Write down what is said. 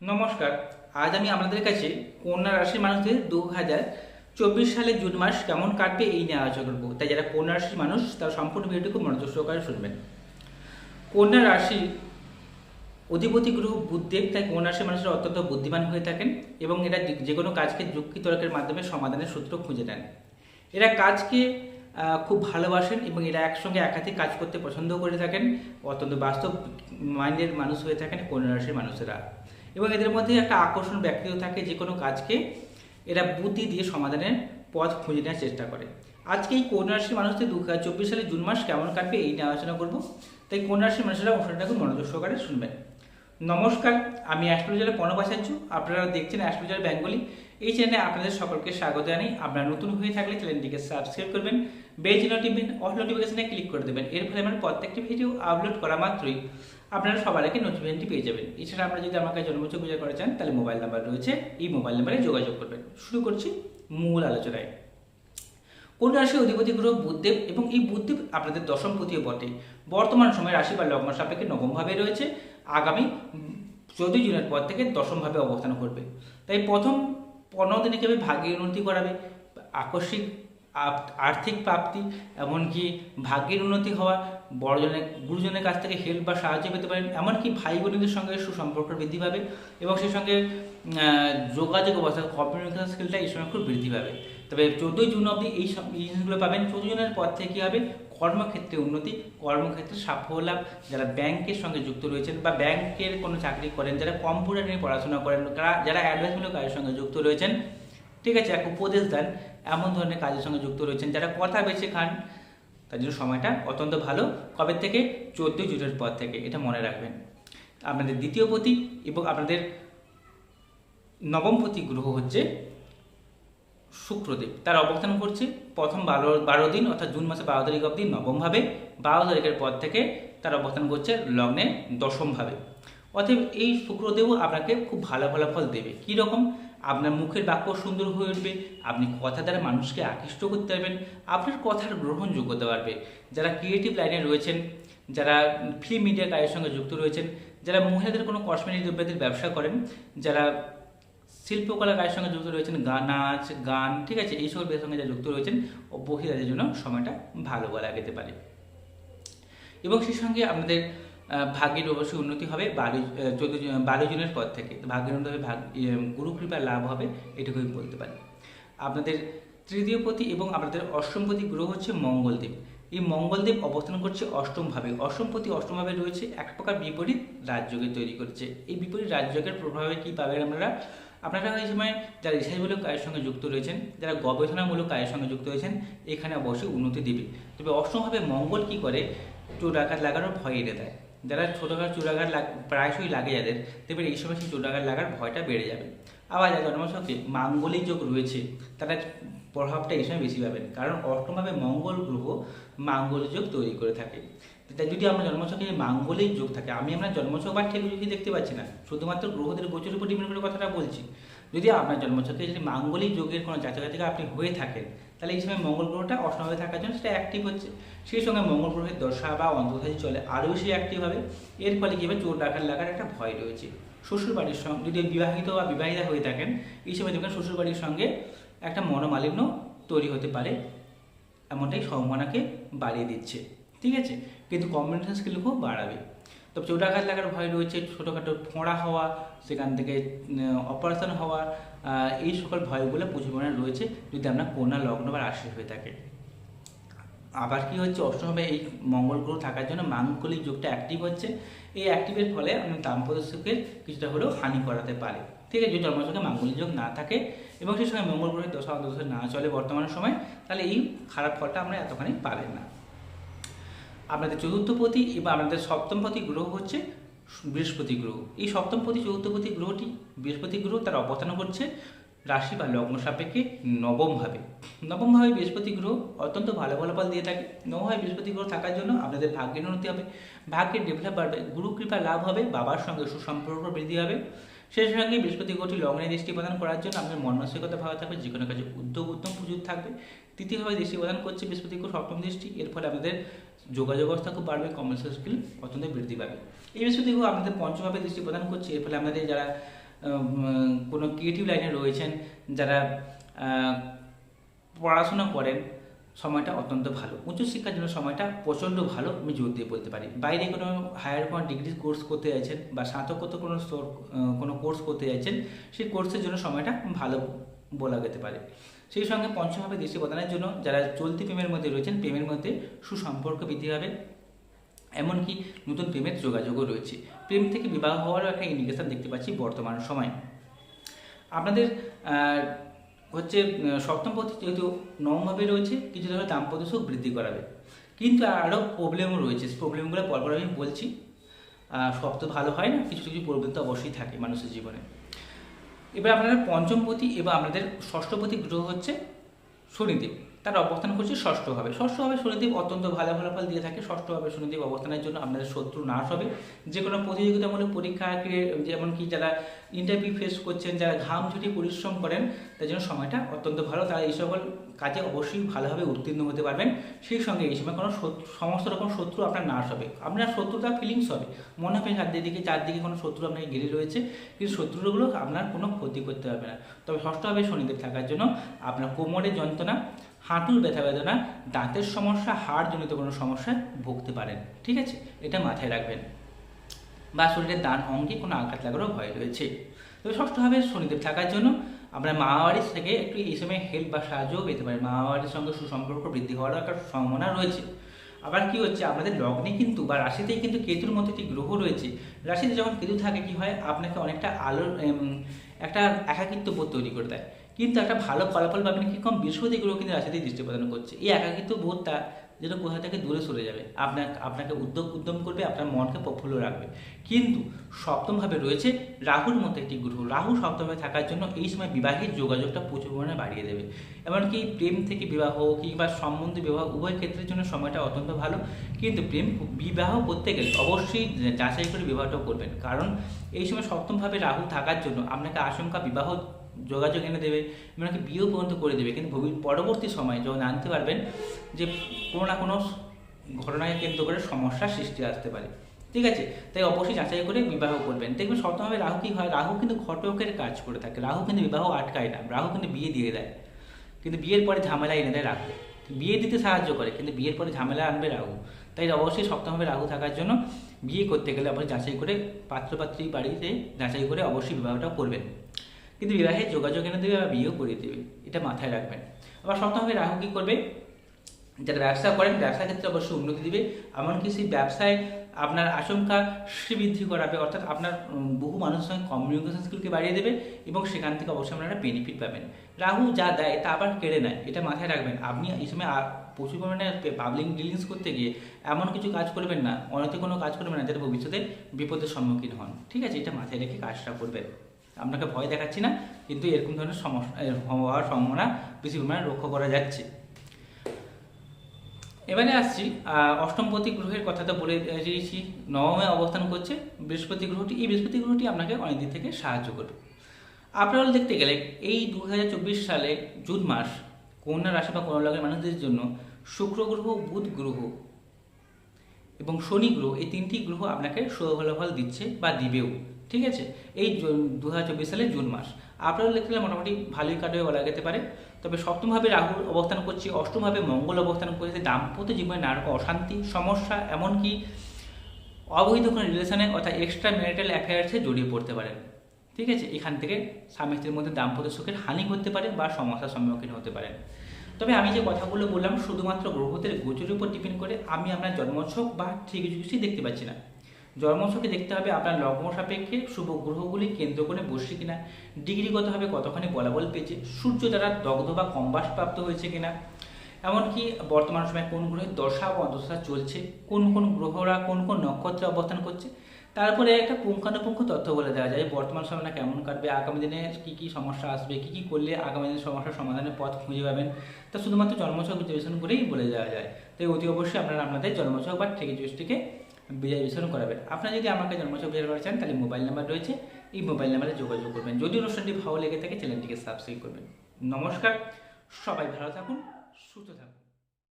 নমস্কার, আজ আমি আপনাদের কাছে কন্যা রাশির মানুষদের দু হাজার চব্বিশ সালে জুন মাস কেমন কাটবে এই নিয়ে আলোচনা করব। তাই যারা কন্যা রাশির মানুষ, তারা সম্পূর্ণ ভিডিওটি খুব মনোযোগ সহকারে শুনবেন। কন্যা রাশি অধিপতি গ্রহ বুদ্ধদেব তাই কন্যা রাশির মানুষরা অত্যন্ত বুদ্ধিমান হয়ে থাকেন এবং এরা যে কোনো কাজকে যুক্তি তর্কের মাধ্যমে সমাধানের সূত্র খুঁজে নেন। এরা কাজকে খুব ভালোবাসেন এবং এরা একসঙ্গে একাধিক কাজ করতে পছন্দ করে থাকেন। অত্যন্ত বাস্তব মাইন্ডের মানুষ হয়ে থাকেন কন্যা রাশির মানুষেরা। এবং এদের মধ্যে একটা আকর্ষণ ব্যক্তিও থাকে যে কোনো কাজকে এরা বুদ্ধি দিয়ে সমাধানের পথ খুঁজে নেওয়ার চেষ্টা করে। আজকে এই কন্যা রাশির মানুষদের দু হাজার চব্বিশ সালে জুন মাস কেমন কাটবে এই নিয়ে আলোচনা করব। তাই কন্যা রাশির মানুষেরা অনুষ্ঠানটাকে মনোযোগ সহকারে শুনবেন। নমস্কার, আমি অ্যাস্ট্রোলজার প্রণবাচার্য আপনারা দেখছেন অ্যাস্ট্রোলজার বেঙ্গলি। এই চ্যানেলে আপনাদের সকলকে স্বাগত জানাই। আপনারা নতুন হয়ে থাকলে চ্যানেলটিকে সাবস্ক্রাইব করবেন। বেল নোটিফিকেশন অল নোটিফিকেশনে ক্লিক করে দেবেন। এর ফলে আমার প্রত্যেকটি ভিডিও আপলোড করা মাত্রই আপনারা সবার আগে নোটিফিকেশনটি পেয়ে যাবেন। এছাড়া আপনারা যদি আমাকে জন্মচক পূজা করে চান, তাহলে মোবাইল নাম্বার রয়েছে। এই মোবাইল নাম্বারে যোগাযোগ করবেন। শুরু করছি মূল আলোচনায়। কোন রাশি অধিপতি গ্রহ বুধদেব এবং এই বুধদেব আপনাদের দশম পতিও বটে। বর্তমান সময়ে রাশি বা লগ্ন সাপেক্ষে নবমভাবে রয়েছে। আগামী চোদ্দই জুনের পর থেকে দশমভাবে অবস্থান করবে। তাই প্রথম পনেরো দিনে কীভাবে ভাগ্যের উন্নতি করাবে। আকস্মিক আর্থিক প্রাপ্তি, এমনকি ভাগ্যের উন্নতি হওয়া, বড়জনের, গুরুজনের কাছ থেকে হেল্প বা সাহায্য পেতে পারেন, এমনকি ভাই বোনদের সঙ্গে সুসম্পর্ক বৃদ্ধি পাবে এবং সেই সঙ্গে যোগাযোগ অবস্থা কমিউনিকেশন স্কিলটা এই সময় খুব বৃদ্ধি পাবে। তবে চোদ্দোই জুন অবধি এই সব, এই জিনিসগুলো পাবেন। চোদ্দ জুনের পর থেকে কী হবে? কর্মক্ষেত্রে উন্নতি, কর্মক্ষেত্রে সাফল্য লাভ। যারা ব্যাংকের সঙ্গে যুক্ত রয়েছেন বা ব্যাংকের কোনো চাকরি করেন, যারা কম্পিউটার নিয়ে পড়াশোনা করেন যারা- অ্যাডভাইসমূলক কাজের সঙ্গে যুক্ত রয়েছেন ঠিক আছে, এক উপদেশ দেন, এমন ধরনের কাজের সঙ্গে যুক্ত রয়েছেন যারা কথা বেছে খান, তার জন্য সময়টা অত্যন্ত ভালো। কবে থেকে? চোদ্দোই জুনের পর থেকে, এটা মনে রাখবেন। আপনাদের দ্বিতীয় পতি এবং আপনাদের নবমপতি গ্রহ হচ্ছে শুক্রদেব। তার অবস্থান করছে প্রথম বারো বারো দিন অর্থাৎ জুন মাসে বারো তারিখ অবধি নবমভাবে। বারো তারিখের পর থেকে তার অবস্থান করছে লগ্নে দশমভাবে। অতএব এই শুক্রদেবও আপনাকে খুব ভালো ফলাফল দেবে। কী রকম আপনার মুখের বাক্য সুন্দর হয়ে উঠবে, আপনি কথা দ্বারা মানুষকে আকৃষ্ট করতে পারবেন, আপনার কথার গ্রহণযোগ্যতা বাড়বে। যারা ক্রিয়েটিভ লাইনে রয়েছেন, যারা ফিল্ম মিডিয়া কাজের সঙ্গে যুক্ত রয়েছেন, যারা মহিলাদের কোনো কসমেটিক দ্রব্যাদির ব্যবসা করেন, যারা শিল্পকলা কাজের সঙ্গে যুক্ত রয়েছেন গান নাচ, গান, ঠিক আছে, এই সকল সঙ্গে যারা যুক্ত রয়েছেন ও মহিলাদের জন্য সময়টা ভালো বলা যেতে পারে। এবং সেই সঙ্গে আপনাদের ভাগ্যের অবশ্যই উন্নতি হবে বারো চোদ্দ বারো জুনের পর থেকে। ভাগ্যের উন্নতি হবে ভাগ ইয়ে, গুরু কৃপা লাভ হবে এটুকু আমি বলতে পারি। আপনাদের তৃতীয় পতি এবং আপনাদের অষ্টমপতি গ্রহ হচ্ছে মঙ্গলদেব। এই মঙ্গলদেব অবস্থান করছে অষ্টমভাবে অষ্টমপতি অষ্টমভাবে রয়েছে এক প্রকার বিপরীত রাজযোগে তৈরি করেছে। এই বিপরীত রাজযোগের প্রভাবে কি পাবেন আপনারা? আপনারা এই সময় যারা রিসার্চমূলক কাজের সঙ্গে যুক্ত রয়েছেন যারা গবেষণামূলক কাজের সঙ্গে যুক্ত রয়েছেন এখানে অবশ্যই উন্নতি দেবে। তবে অষ্টমভাবে মঙ্গল কি করে? চোরাঘাত লাগানোর ভয় এড়ে দেয়। যারা ছোটোখাটো লাগ, প্রায়শই লাগে যাদের, দেখবেন এই সময় সেই চোরাঘাত লাগার ভয়টা বেড়ে যাবে। আবার যারা জন্মছকে মাঙ্গলিক যোগ রয়েছে, তারা প্রভাবটা এই সময় বেশি পাবেন। কারণ অষ্টমভাবে মঙ্গল গ্রহ মাঙ্গল যোগ তৈরি করে থাকে। তাই যদি আমরা জন্মছকে মাঙ্গলিক যোগ থাকে, আমি আমরা জন্মছক বা ঠিক যোগই দেখতে পাচ্ছি না? শুধুমাত্র গ্রহদের গোচরের উপর ডিপেন্ড করে কথাটা বলছি। যদি আপনার জন্মছকে যদি মাঙ্গলিক যোগের কোনো জাতকাতিকা আপনি হয়ে থাকেন তাহলে এই সময় মঙ্গল গ্রহটা অষ্টমভাবে থাকার জন্য সেটা অ্যাক্টিভ হচ্ছে। সেই সঙ্গে মঙ্গল গ্রহের দশা বা অন্তর্ধারী চলে, আরও বেশি অ্যাক্টিভ হবে। এর ফলে কী হবে? চোর ডাকার লাগার একটা ভয় রয়েছে। শ্বশুর বাড়ির সঙ্গে যদি বিবাহিত বা বিবাহিতা হয়ে থাকেন, এই সময় দেখবেন শ্বশুর বাড়ির সঙ্গে একটা মনোমালিন্য তৈরি হতে পারে। এমনটাই সম্ভাবনাকে বাড়িয়ে দিচ্ছে। ঠিক আছে? কিন্তু কমিউনিকেশন স্কিল খুব বাড়াবে। তবে চোটাঘাত লাগার ভয় রয়েছে, ছোটোখাটো ফোঁড়া হওয়া, সেখান থেকে অপারেশন হওয়া এই সকল ভয়গুলো প্রচুর পরিমাণে রয়েছে যদি আপনার কন্যা লগ্ন বা রাশি হয়ে থাকে। আবার কি হচ্ছে? অষ্টমভাবে এই মঙ্গল গ্রহ থাকার জন্য মাঙ্গলিক যুগটা অ্যাক্টিভ হচ্ছে। এই অ্যাক্টিভের ফলে আপনার দাম্পত্য সুখের কিছুটা হলেও হানি করাতে পারে। ঠিক আছে, যদি আমার সঙ্গে মাঙ্গলিক যোগ না থাকে এবং সেই সময় মঙ্গল গ্রহের দশা অন্তর্দশা না চলে বর্তমান সময়, তাহলে এই খারাপ ফলটা আমরা এতখানি পাবেন না। আপনাদের চতুর্থপতি এবং আপনাদের সপ্তমপতি গ্রহ হচ্ছে বৃহস্পতি গ্রহ। এই সপ্তমপতি চতুর্থপতি গ্রহটি বৃহস্পতি গ্রহ তার অবস্থান করছে রাশি বা লগ্ন সাপেক্ষে নবমভাবে নবমভাবে বৃহস্পতি গ্রহ অত্যন্ত ভালো ফলাফল দিয়ে থাকে। নবমভাবে বৃহস্পতি গ্রহ থাকার জন্য আপনাদের ভাগ্যের উন্নতি হবে। ভাগ্যের ডেভেলপ বাড়বে গুরু কৃপা লাভ হবে, বাবার সঙ্গে সুসম্পর্ক বৃদ্ধি হবে। সেই সঙ্গে বৃহস্পতি গ্রহটি লগ্নে দৃষ্টি প্রদান করার জন্য আপনার মন মানসিকতা ভালো থাকবে যে কোনো কাজে উদ্যোগ, উত্তম পুজোর থাকবে। তৃতীয়ভাবে দৃষ্টি প্রদান করছে বৃহস্পতি গ্রহ সপ্তম দৃষ্টি। এর ফলে আমাদের যোগাযোগ ব্যবস্থা খুব বাড়বে কমার্শিয়াল স্কিল অত্যন্ত বৃদ্ধি পাবে। এই বৃহস্পতি গ্রহ আমাদের পঞ্চমভাবে দৃষ্টি প্রদান করছে। এর ফলে আমাদের যারা কোনো ক্রিয়েটিভ লাইনে রয়েছেন, যারা পড়াশোনা করেন সময়টা অত্যন্ত ভালো। উচ্চশিক্ষার জন্য সময়টা প্রচণ্ড ভালো, আমি জোর দিয়ে বলতে পারি। বাইরে কোনো হায়ার কোনো ডিগ্রি কোর্স করতে চাইছেন বা স্নাতকোত্তর কোনো কোনো কোর্স করতে চাইছেন, সেই কোর্সের জন্য সময়টা ভালো বলা যেতে পারে। সেই সঙ্গে পঞ্চমভাবে দৃষ্টি প্রদানের জন্য। যারা চলতি প্রেমের মধ্যে রয়েছেন, প্রেমের মধ্যে সুসম্পর্ক বৃদ্ধি হবে এমনকি নতুন প্রেমের যোগাযোগও রয়েছে। প্রেম থেকে বিবাহ হওয়ারও একটা ইন্ডিকেশন দেখতে পাচ্ছি বর্তমান সময়। আপনাদের হচ্ছে সপ্তম পথে যেহেতু নবমভাবে রয়েছে, কিছু ধরনের দাম্পত্য সুখ বৃদ্ধি করাবে। কিন্তু আরও প্রবলেমও রয়েছে। প্রবলেমগুলো পরপর আমি বলছি। সব তো ভালো হয় না, কিছু কিছু প্রবলেম তো অবশ্যই থাকে মানুষের জীবনে। এবার আপনাদের পঞ্চমপতি এবং আপনাদের ষষ্ঠপতি গ্রহ হচ্ছে শনিদেব। তার অবস্থান করছে ষষ্ঠভাবে। ষষ্ঠভাবে শনিদেব অত্যন্ত ভালো ফলাফল দিয়ে থাকে। ষষ্ঠভাবে শনিদেব অবস্থানের জন্য আপনাদের শত্রু নাশ হবে। যে কোনো প্রতিযোগিতামূলক পরীক্ষাকে যেমন কি যারা ইন্টারভিউ ফেস করছেন, যারা ঘাম ঝুটি পরিশ্রম করেন, তার জন্য সময়টা অত্যন্ত ভালো। তারা এই সকল কাজে অবশ্যই ভালোভাবে উত্তীর্ণ হতে পারবেন। সেই সঙ্গে এই সময় কোনো সমস্ত রকম শত্রু আপনার নাশ হবে। আপনার শত্রুতা ফিলিংস হবে। মনে হবে চারদিকে চারদিকে কোনো শত্রু আপনাকে ঘিরে রয়েছে। কিন্তু শত্রুগুলো আপনার কোনো ক্ষতি করতে পারবে না। তবে ষষ্ঠভাবে শনিদেব থাকার জন্য আপনার কোমরের যন্ত্রণা হাঁটুর ব্যথা বেদনা, দাঁতের সমস্যা, হাড়জনিত কোনো সমস্যায় ভুগতে পারেন, ঠিক আছে? এটা মাথায় রাখবেন। বা শরীরের দান অঙ্গে কোনো আঘাত লাগারও ভয় রয়েছে। তবে ষষ্ঠভাবে শনিদেব থাকার জন্য আপনার মা বাড়ির থেকে একটু এই সময় হেল্প বা সাহায্যও পেতে পারেন মা বাড়ির সঙ্গে সুসম্পর্ক বৃদ্ধি হওয়ার একটা সম্ভাবনা রয়েছে। আবার কি হচ্ছে? আপনাদের লগ্নে কিন্তু বা রাশিতেই কিন্তু কেতুর মতো একটি গ্রহ রয়েছে। রাশিতে যখন কেতু থাকে, কি হয়? আপনাকে অনেকটা আলোর একটা একাকিত্ব বোধ তৈরি করে দেয়। কিন্তু একটা ভালো ফলাফল পাবেন কি কম বৃহস্পতি গ্রহ কিন্তু রাশিতেই দৃষ্টি প্রদান করছে। এই একাকিত্ব বোধটা যেন কোথা থেকে দূরে সরে যাবে। আপনার, আপনাকে উদ্যোগ, উদ্যম করবে, আপনার মনকে প্রফুল্ল রাখবে। কিন্তু সপ্তমভাবে রয়েছে রাহুর মতো একটি গ্রহ। রাহু সপ্তমভাবে থাকার জন্য এই সময় বিবাহের যোগাযোগটা প্রচুর পরিমাণে বাড়িয়ে দেবে। এমনকি প্রেম থেকে বিবাহ কিংবা সম্বন্ধ বিবাহ, উভয় ক্ষেত্রের জন্য সময়টা অত্যন্ত ভালো। কিন্তু প্রেম, বিবাহ করতে গেলে অবশ্যই যাচাই করে বিবাহটাও করবেন। কারণ এই সময় সপ্তমভাবে রাহু থাকার জন্য আপনাকে আশঙ্কা বিবাহ যোগাযোগ এনে দেবে, এমনকি বিয়েও পর্যন্ত করে দেবে। কিন্তু পরবর্তী সময় যখন জানতে পারবেন যে কোনো না কোনো ঘটনাকে কেন্দ্র করে সমস্যার সৃষ্টি আসতে পারে। ঠিক আছে? তাই অবশ্যই যাচাই করে বিবাহ করবেন। দেখবেন সপ্তমভাবে রাহু কি হয়? রাহু কিন্তু ঘটকের কাজ করে থাকে। রাহু কিন্তু বিবাহ আটকায় না। রাহু কিন্তু বিয়ে দিয়ে দেয়। কিন্তু বিয়ের পরে ঝামেলা এনে দেয় রাহু বিয়ে দিতে সাহায্য করে, কিন্তু বিয়ের পরে ঝামেলা আনবে রাহু। তাই অবশ্যই সপ্তমভাবে রাহু থাকার জন্য বিয়ে করতে গেলে অবশ্যই যাচাই করে পাত্রপাত্রী বাড়িতে যাচাই করে অবশ্যই বিবাহটা করবেন। কিন্তু বিবাহের যোগাযোগ এনে দেবে বা বিয়েও করিয়ে দেবে, এটা মাথায় রাখবেন। আবার সপ্তমভাবে রাহু কী করবে? যারা ব্যবসা করেন ব্যবসা ক্ষেত্রে অবশ্যই উন্নতি দিবে, এমনকি সেই ব্যবসায় আপনার আশঙ্কা শ্রীবৃদ্ধি করাবে, অর্থাৎ আপনার বহু মানুষের সঙ্গে কমিউনিকেশন স্কিলকে বাড়িয়ে দেবে এবং সেখান থেকে অবশ্যই আপনারা বেনিফিট পাবেন। রাহু যা দেয়, তা আবার কেড়ে নেয়, এটা মাথায় রাখবেন। আপনি এই সময় প্রচুর পরিমাণে পাবলিক ডিলিংস করতে গিয়ে এমন কিছু কাজ করবেন না, অনৈতিক কোনো কাজ করবেন না, যাতে ভবিষ্যতে বিপদের সম্মুখীন হন। ঠিক আছে, এটা মাথায় রেখে কাজটা করবেন। আপনাকে ভয় দেখাচ্ছি না, কিন্তু এরকম ধরনের সমস্যা হওয়ার সম্ভাবনা বেশি পরিমাণে লক্ষ্য করা যাচ্ছে। এবারে আসছি অষ্টমপতি গ্রহের কথা তো বলে দিয়েছি, নবমে অবস্থান করছে, বৃহস্পতি গ্রহটি, এই বৃহস্পতি গ্রহটি আপনাকে অনেক দিক থেকে সাহায্য করবে। আপনারা দেখতে গেলে, এই দু হাজার চব্বিশ সালে জুন মাস, কন্যা রাশি বা কন্যা মানুষদের জন্য শুক্র গ্রহ, বুধ গ্রহ এবং শনি গ্রহ, এই তিনটি গ্রহ আপনাকে সুফলাফল দিচ্ছে বা দিবেও। ঠিক আছে? এই দু সালের জুন মাস। আপনারা গেলে মোটামুটি ভালোই কাটবে বলা যেতে পারে। তবে সপ্তমভাবে রাহু অবস্থান করছে, অষ্টমভাবে মঙ্গল অবস্থান করছে। দাম্পত্য জীবনে নানা রকম অশান্তি, সমস্যা, এমনকি অবৈধ কোনো রিলেশনে অর্থাৎ এক্সট্রা ম্যারিটাল অ্যাফেয়ার্সে জড়িয়ে পড়তে পারেন ঠিক আছে? এখান থেকে স্বামী স্ত্রীর মধ্যে দাম্পত্য সুখের হানি করতে পারে বা সমস্যার সম্মুখীন হতে পারেন তবে আমি যে কথাগুলো বললাম, শুধুমাত্র গ্রহদের গোচরের উপর ডিপেন্ড করে আমি আপনার জন্মছক বা ঠিক কিছুই দেখতে পাচ্ছি না। জন্মছকে দেখতে হবে আপনার লগ্ন সাপেক্ষে শুভ গ্রহগুলি কেন্দ্র করে বসছে কিনা ডিগ্রিগতভাবে কতখানি বলাবল পেয়েছে, সূর্য দ্বারা দগ্ধ বা কম্বাস প্রাপ্ত হয়েছে কিনা, এমনকি বর্তমান সময়ে কোন গ্রহের দশা বা অদশা চলছে, কোন কোন গ্রহরা কোন কোন নক্ষত্রে অবস্থান করছে, তারপরে একটা পুঙ্খানুপুঙ্খ তথ্য বলে দেওয়া যায় বর্তমান সময়টা কেমন কাটবে, আগামী দিনে কী কী সমস্যা আসবে, কী কী করলে আগামী দিনে সমস্যার সমাধানের পথ খুঁজে পাবেন, তা শুধুমাত্র জন্মছক বিশ্লেষণ করেই বলে দেওয়া যায়। তাই অতি অবশ্যই আপনারা আপনাদের জন্মছক বা ঠেকে জুসটিকে বিজয় বিশ্লেষণ করাবেন আপনারা যদি আমাকে জন্মছক বিজয় করা চান, তাহলে মোবাইল নাম্বার রয়েছে। এই মোবাইল নাম্বারে যোগাযোগ করবেন। যদি অনুষ্ঠানটি ভালো লেগে থাকে, চ্যানেলটিকে সাবস্ক্রাইব করবেন। নমস্কার। সবাই ভালো থাকুন, সুস্থ থাকুন।